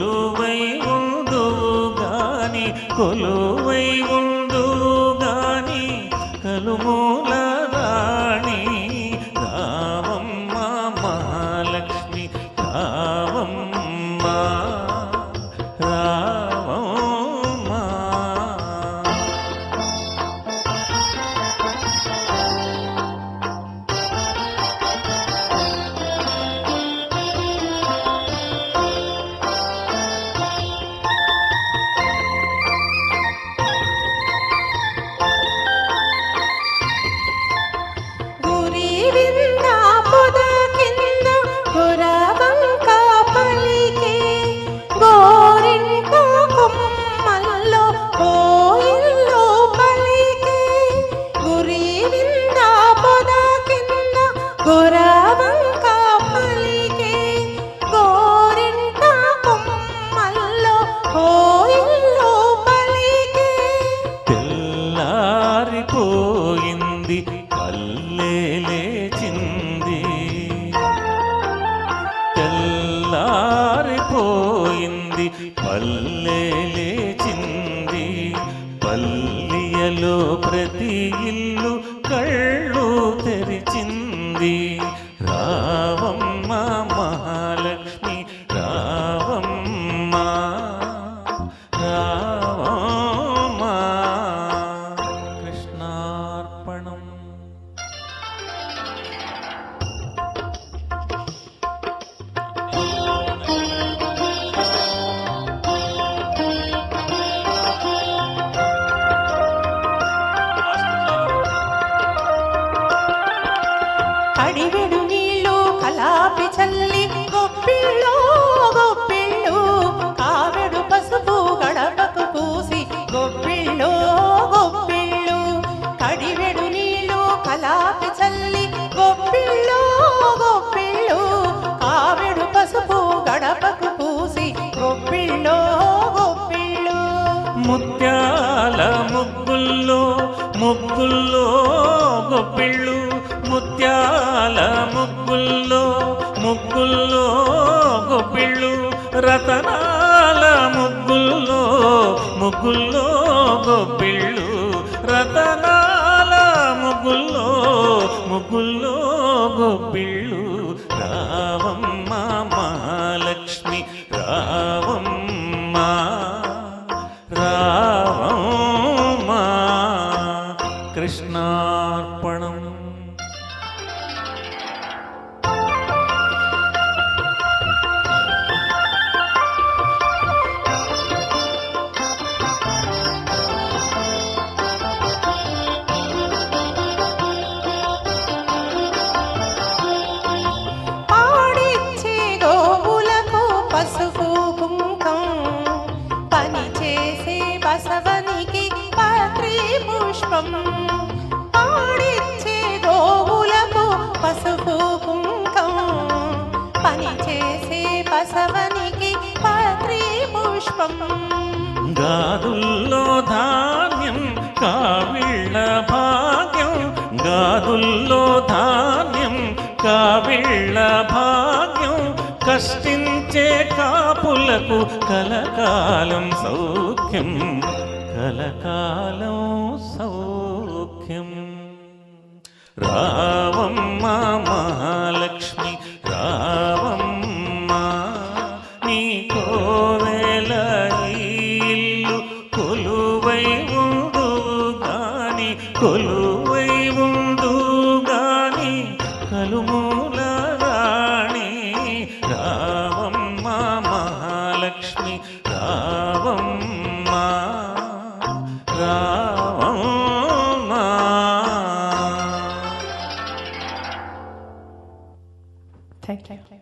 కొలువై ఉండు గాని కొలువై ఉండు గాని కలుమూల తెల్లారిపోయింది కల్లే లేచింది. తెల్లారిపోయింది పల్లె లేచింది. పల్లియలో ప్రతి ఇల్లు కళ్ళు తెరిచింది. అడివెడు నీళ్ళు కలాపి చల్లి గొప్పిళ్ళు ముత్యాల ముగ్గుల్లో ముగ్గుల్లో గొప్పిళ్ళు రతనాల ముగ్గుల్లో ముగ్గుల్లో గొప్పిళ్ళు రతనాల ముగ్గుల్లో ముగ్గుల్లో గొప్పిళ్ళు రావం కృష్ణార్పణం పాడిచ్చే గోవులకు పని చేసే బసవనికి పాత్రి పుష్పం. భవనికి పత్రి పుష్పం. గాదుల్లో ధాన్యం కావిళ్ళ భాగ్యం. గాదుల్లో ధాన్యం కావిళ్ళ భాగ్యం. కష్టించే కాపులకు కలకాలం సౌఖ్యం. కలకాలం సౌఖ్యం. రావమ్మ మహాలక్ష్మి Take take, take.